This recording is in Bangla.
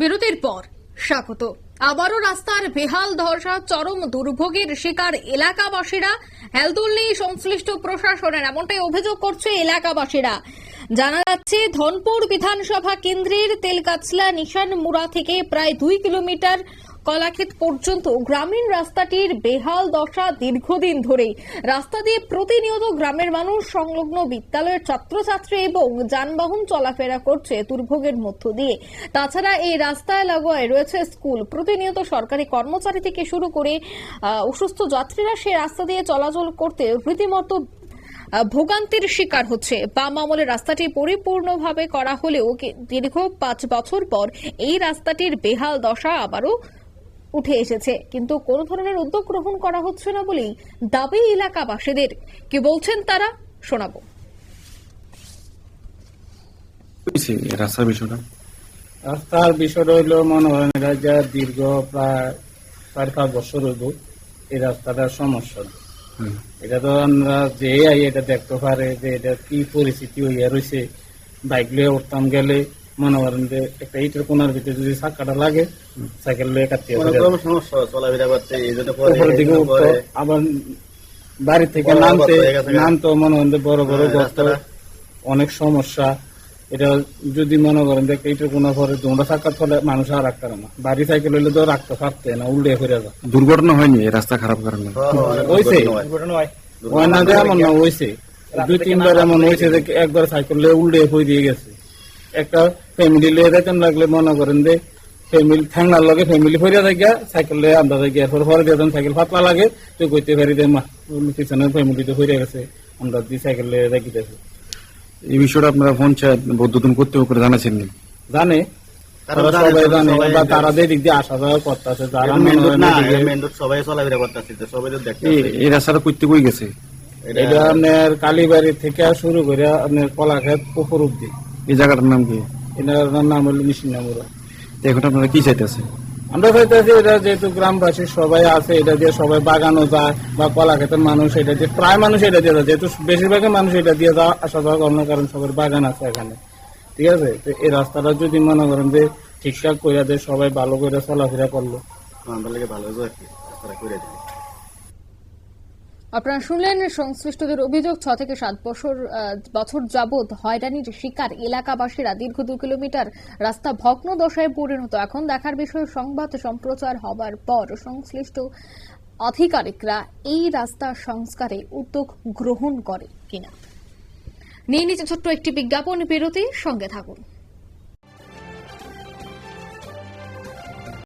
বিরতির পর। স্বাগত। আবারও রাস্তার বেহাল ধর্ষা চরম দুর্ভোগের শিকার এলাকাবাসীরা হেলদুল নেই সংশ্লিষ্ট প্রশাসনের এমনটাই অভিযোগ করছে এলাকাবাসীরা। জানা যাচ্ছে, ধনপুর বিধানসভা কেন্দ্রের তেলকাছলা নিশান মুড়া থেকে প্রায় দুই কিলোমিটার কলাক্ষেত পর্যন্ত গ্রামীণ রাস্তাটির বেহাল দশা দীর্ঘদিন ধরেই। রাস্তা দিয়ে প্রতিনিয়ত গ্রামের মানুষ সংলগ্ন বিদ্যালয়ের ছাত্রছাত্রী এবং যানবাহন চলাফেরা করছে দুর্ভোগের মধ্য দিয়ে। তাছাড়া এই রাস্তায় লাগোয়ায় রয়েছে স্কুল। প্রতিনিয়ত সরকারি কর্মচারী থেকে শুরু করে অসুস্থ যাত্রীরা সেই রাস্তা দিয়ে চলাচল করতে রীতিমতো ভোগান্তির শিকার হচ্ছে। বাম আমলের রাস্তাটি পরিপূর্ণভাবে করা হলেও দীর্ঘ পাঁচ বছর পর এই রাস্তাটির বেহাল দশা আবারও উঠে এসেছে। কিন্তু কোনো ধরনের উদ্যোগ গ্রহণ করা হচ্ছে না বলেই দাবি এলাকাবাসীদের। কি বলছেন তারা? শোনাবো। রাস্তার বিষয়টা? রাস্তার বিষয়টা হইল মনে হয় এটা যা দীর্ঘ প্রায় চার পাঁচ বছর হইব এই রাস্তাটার সমস্যা। হুম। এটা তো আমরা যে আই এটা দেখতে পারে যে এটা কি পরিস্থিতি হইয়া রয়েছে। বাইক লিয়ে উঠতাম গেলে মনে করেন যে একটা ইটের কোনার ভিতরে যদি চাকাটা লাগে সাইকেল লিয়ে কাটতে মানে সমস্যা চলাফেরা করতে এই জন্য উপরের দিকে এই জন্য উঠতো পরে। আবার বাড়ি থেকে নামতে মনে করেন যে বড় বড় হ্যাঁ, গর্ত। অনেক সমস্যা। এটা যদি মনে করেন যে এইটার কোনো পরে তোমরা সাক্ষাৎ করলে মানুষ আর রাখতে না। বাড়ি সাইকেল হইলে তো রাখতে পারতে না উল্টে ফিরে যা দুর্ঘটনা হয়নি রাস্তা খারাপ কারণে? হ্যাঁ, হ্যাঁ, হয়েছে। হয়। না যে এমন না হয়েছে। দুই তিনবার এমন হয়েছে যে একবার সাইকেল উল্টে হয়ে দিয়ে গেছে। একটা ফ্যামিলি লিয়ে যেতেন লাগলে মনে করেন যে ফ্যামিলি ঠ্যাংনার লগে ফ্যামিলি ফরিয়া থাকে সাইকেল লিয়ে আন্দা থাকে এরপর পরে দিয়ে সাইকেল পাতলা লাগে তো কইতে পারি যে মা পিছনে ফ্যামিলি তো ফরিয়া গেছে আমরা দিয়ে সাইকেল লিয়ে দেখিতেছে এই বিষয়টা আপনারা পঞ্চায়েত বৈদ্যুতন কর্তৃপক্ষকে জানাচ্ছেন নি? জানে। তারা জানে, সবাই জানে সবাই বা তারা যে দিক দিয়ে আসা যাওয়া করতেছে যারা এটা রোড না এটা এদিকে- রোড সবাই চলাফেরা করতেছে সবাই তো দেখতে এই- এই রাস্তাটা করতে কই গেছে? এটা এটা আপনার কালীবাড়ি থেকে শুরু করে আপনার কলাক্ষেত পুকুর অব্দি এই জায়গাটার নাম কি? এটার নাম হলো নিশিনামুরা এখন আপনারা কি চাইতেছে আমরা চাইতেছি এটা যেহেতু গ্রামবাসী সবাই আছে এটা দিয়ে সবাই বাগানও যায় বা কলা ক্ষেতের মানুষ এটা দিয়ে প্রায় মানুষ এটা দিয়ে যায়। যেহেতু বেশিরভাগই মানুষ এটা দিয়ে যাওয়া আসা যাওয়া করার কারণ সবার বাগান আছে এখানে। ঠিক আছে? তো এই রাস্তাটা যদি মনে করেন যে ঠিকঠাক করে দেয় সবাই ভালো করে চলাফেরা করল। আমাদের লাগে ভালো কি। রাস্তাটা করে দিবে। আপনারা শুনলেন সংশ্লিষ্টদের অভিযোগ, ছ থেকে সাত বছর বছর যাবৎ হয়রানির শিকার এলাকাবাসীরা দীর্ঘ দু কিলোমিটার রাস্তা ভগ্ন দশায় পরিণত। এখন দেখার বিষয়, সংবাদ সম্প্রচার হবার পর সংশ্লিষ্ট আধিকারিকরা এই রাস্তা সংস্কারে উদ্যোগ গ্রহণ করে কিনা। নিয়ে নিচে ছোট্ট একটি বিজ্ঞাপন বিরতি সঙ্গে থাকুন।